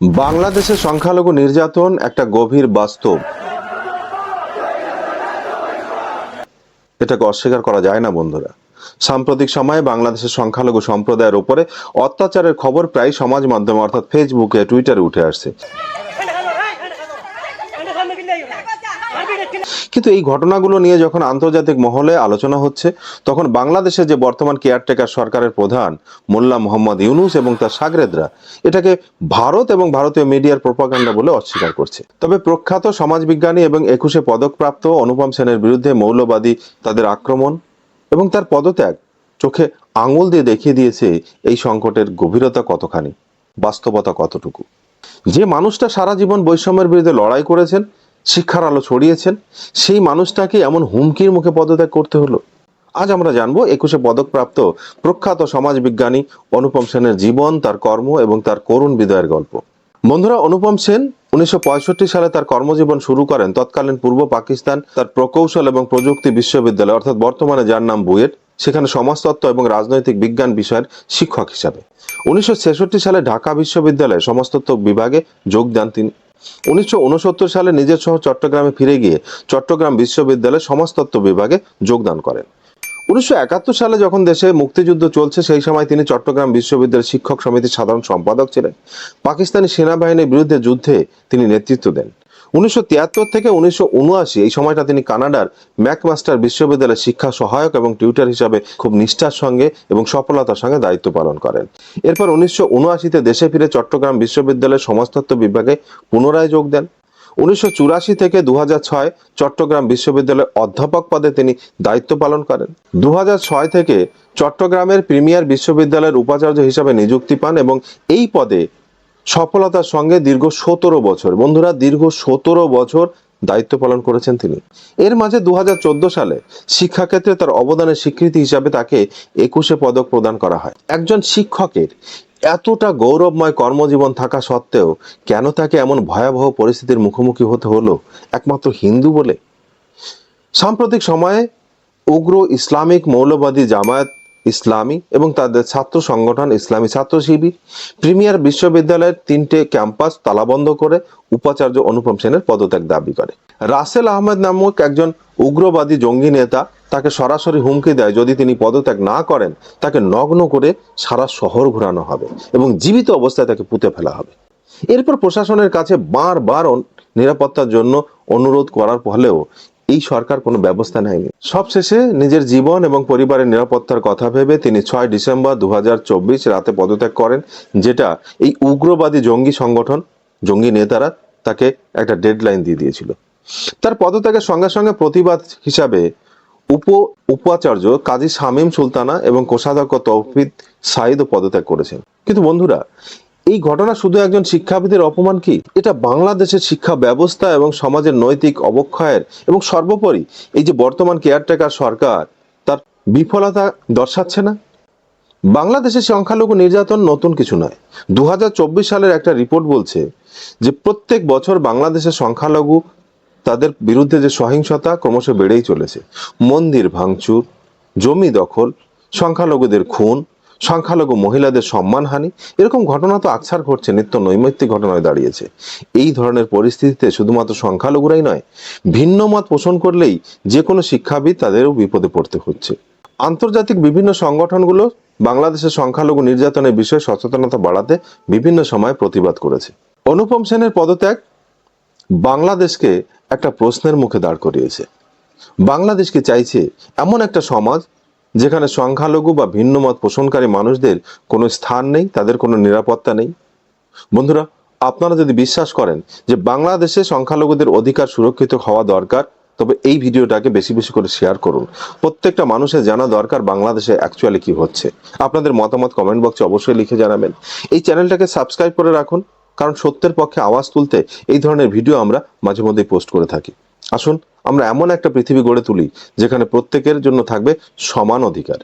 বাংলাদেশের সংখ্যালঘু নির্যাতন একটা গভীর বাস্তব এটাকে অস্বীকার করা যায় না বন্ধুরা সাম্প্রতিক সময়ে বাংলাদেশের সংখ্যালঘু সম্প্রদায়ের উপরে অত্যাচারের খবর প্রায় সমাজ মাধ্যমে অর্থাৎ ফেসবুকে টুইটারে উঠে আসছে কিন্তু এই ঘটনাগুলো নিয়ে যখন আন্তর্জাতিক মহলে আলোচনা হচ্ছে, তখন বাংলাদেশের যে বর্তমান কেয়ারটেকার সরকারের প্রধান মোল্লা মোহাম্মদ ইউনুস এবং তার সাগরেদরা এটাকে ভারত এবং ভারতীয় মিডিয়ার প্রোপাগান্ডা বলে অস্বীকার করছে। তবে প্রখ্যাত সমাজবিজ্ঞানী এবং একুশে পদকপ্রাপ্ত অনুপম সেনের বিরুদ্ধে মৌলবাদী তাদের আক্রমণ এবং তার পদত্যাগ চোখে আঙুল দিয়ে দেখিয়ে দিয়েছে এই সংকটের গভীরতা কতখানি, বাস্তবতা কতটুকু। যে মানুষটা সারা জীবন বৈষম্যের বিরুদ্ধে লড়াই করেছেন শিক্ষার আলো ছড়িয়েছেন, সেই মানুষটাকে এমন হুমকির মুখে পদত্যাগ করতে হলো। আজ আমরা জানব, একুশে পদকপ্রাপ্ত প্রখ্যাত সমাজবিজ্ঞানী অনুপম সেনের জীবন, তার কর্ম এবং তার করুণ বিদয়ের গল্প। বন্ধুরা, অনুপম সেন উনিশশো পঁয়ষট্টি সালে তার কর্মজীবন শুরু করেন। তৎকালীন পূর্ব পাকিস্তান তার প্রকৌশল এবং প্রযুক্তি বিশ্ববিদ্যালয়, অর্থাৎ বর্তমানে যার নাম বুয়েট, সেখানে সমাজতত্ত্ব এবং রাজনৈতিক বিজ্ঞান বিষয়ের শিক্ষক হিসাবে। উনিশশো ছেষট্টি সালে ঢাকা বিশ্ববিদ্যালয়ে সমাজতত্ত্ব বিভাগে যোগ দেন তিনি উনিশশো উনসত্তর সালে নিজের শহর চট্টগ্রামে ফিরে গিয়ে চট্টগ্রাম বিশ্ববিদ্যালয়ে সমাজতত্ত্ব বিভাগে যোগদান করেন। উনিশশো একাত্তর সালে যখন দেশে মুক্তিযুদ্ধ চলছে, সেই সময় তিনি চট্টগ্রাম বিশ্ববিদ্যালয়ের শিক্ষক সমিতির সাধারণ সম্পাদক ছিলেন। পাকিস্তানি সেনাবাহিনীর বিরুদ্ধে যুদ্ধে তিনি নেতৃত্ব দেন। উনিশশো তিয়াত্তর থেকে উনিশশো উনআশি, এই সময়টা তিনি কানাডার ম্যাকমাস্টার বিশ্ববিদ্যালয়ের শিক্ষা সহায়ক এবং টিউটার হিসাবে খুব নিষ্ঠার সঙ্গে এবং সফলতার সঙ্গে দায়িত্ব পালন করেন। এরপর উনিশশো দেশে ফিরে চট্টগ্রাম বিশ্ববিদ্যালয়ের সমাজতত্ত্ব বিভাগে পুনরায় যোগ দেন। উনিশশো চুরাশি থেকে দু চট্টগ্রাম বিশ্ববিদ্যালয়ের অধ্যাপক পদে তিনি দায়িত্ব পালন করেন। দু থেকে চট্টগ্রামের প্রিমিয়ার বিশ্ববিদ্যালয়ের উপাচার্য হিসাবে নিযুক্তি পান এবং এই পদে সফলতার সঙ্গে দীর্ঘ সতেরো বছর। বন্ধুরা, দীর্ঘ সতেরো বছর দায়িত্ব পালন করেছেন তিনি। এর মাঝে দু হাজার চোদ্দ সালে শিক্ষাক্ষেত্রে তার অবদানের স্বীকৃতি হিসাবে তাকে একুশে পদক প্রদান করা হয়। একজন শিক্ষকের এতটা গৌরবময় কর্মজীবন থাকা সত্ত্বেও কেন তাকে এমন ভয়াবহ পরিস্থিতির মুখোমুখি হতে হলো একমাত্র হিন্দু বলে? সাম্প্রতিক সময়ে উগ্র ইসলামিক মৌলবাদী জামায়াত ইসলামী এবং তাদের ছাত্র সংগঠন ইসলামী ছাত্র শিবির, প্রিমিয়ার বিশ্ববিদ্যালয়ের তিনটে ক্যাম্পাস তালাবন্ধ করে উপাচার্য অনুপম সেনের পদত্যাগ দাবি করে। রাসেল আহমেদ নামক একজন উগ্রবাদী জঙ্গি নেতা তাকে সরাসরি হুমকি দেয় যদি তিনি পদত্যাগ না করেন, তাকে নগ্ন করে সারা শহর ঘোরানো হবে এবং জীবিত অবস্থায় তাকে পুঁতে ফেলা হবে। এরপর প্রশাসনের কাছে বারবার নিরাপত্তার জন্য অনুরোধ করার ফলেও এই সরকার কোনো ব্যবস্থা নেয়নি। সবশেষে নিজের জীবন এবং পরিবারের নিরাপত্তার কথা ভেবে তিনি ছয় ডিসেম্বর দুহাজার চব্বিশ রাতে পদত্যাগ করেন, যেটা এই উগ্রবাদী জঙ্গি সংগঠন, জঙ্গি নেতারা তাকে একটা ডেডলাইন দিয়ে দিয়েছিল। তার পদত্যাগের সঙ্গে সঙ্গে প্রতিবাদ হিসাবে উপ উপাচার্য কাজী শামীম সুলতানা এবং কোষাধ্যক্ষ তৌফিদ সাইদও পদত্যাগ করেছেন। কিন্তু বন্ধুরা এই ঘটনা শুধু একজন শিক্ষাবিদের অপমান কি? এটা বাংলাদেশের শিক্ষা ব্যবস্থা এবং সমাজের নৈতিক অবক্ষয়ের এবং সর্বোপরি এই যে বর্তমান কেয়ারটেকার সরকার, তার বিফলতা দর্শাচ্ছে না? বাংলাদেশের সংখ্যালঘু নির্যাতন নতুন কিছু নয়। দু সালের একটা রিপোর্ট বলছে যে প্রত্যেক বছর বাংলাদেশের সংখ্যালঘু তাদের বিরুদ্ধে যে সহিংসতা ক্রমশ বেড়েই চলেছে। মন্দির ভাঙচুর, জমি দখল, সংখ্যালঘুদের খুন সংখ্যালঘু মহিলাদের সম্মানহানি। এরকম ঘটনা তো আকছার ঘটছে, নিত্য নৈমিত্তিক ঘটনায় দাঁড়িয়েছে। এই ধরনের পরিস্থিতিতে শুধুমাত্র সংখ্যালঘুরাই নয়, ভিন্ন মত পোষণ করলেই যে কোনো শিক্ষাবিদ তাদেরও বিপদে পড়তে হচ্ছে। আন্তর্জাতিক বিভিন্ন সংগঠনগুলো বাংলাদেশের সংখ্যালঘু নির্যাতনের বিষয়ে সচেতনতা বাড়াতে বিভিন্ন সময় প্রতিবাদ করেছে। অনুপম সেনের পদত্যাগ বাংলাদেশকে একটা প্রশ্নের মুখে দাঁড় করিয়েছে। বাংলাদেশকে চাইছে এমন একটা সমাজ যেখানে সংখ্যালঘু বা ভিন্ন মত পোষণকারী মানুষদের কোনো স্থান নেই, তাদের কোনো নিরাপত্তা নেই। বন্ধুরা, আপনারা যদি বিশ্বাস করেন যে বাংলাদেশে সংখ্যালঘুদের অধিকার সুরক্ষিত হওয়া দরকার, তবে এই ভিডিওটাকে বেশি বেশি করে শেয়ার করুন। প্রত্যেকটা মানুষের জানা দরকার বাংলাদেশে অ্যাকচুয়ালি কি হচ্ছে। আপনাদের মতামত কমেন্ট বক্সে অবশ্যই লিখে জানাবেন। এই চ্যানেলটাকে সাবস্ক্রাইব করে রাখুন, কারণ সত্যের পক্ষে আওয়াজ তুলতে এই ধরনের ভিডিও আমরা মাঝে মধ্যেই পোস্ট করে থাকি। আসুন আমরা এমন একটা পৃথিবী গড়ে তুলি যেখানে প্রত্যেকের জন্য থাকবে সমান অধিকার।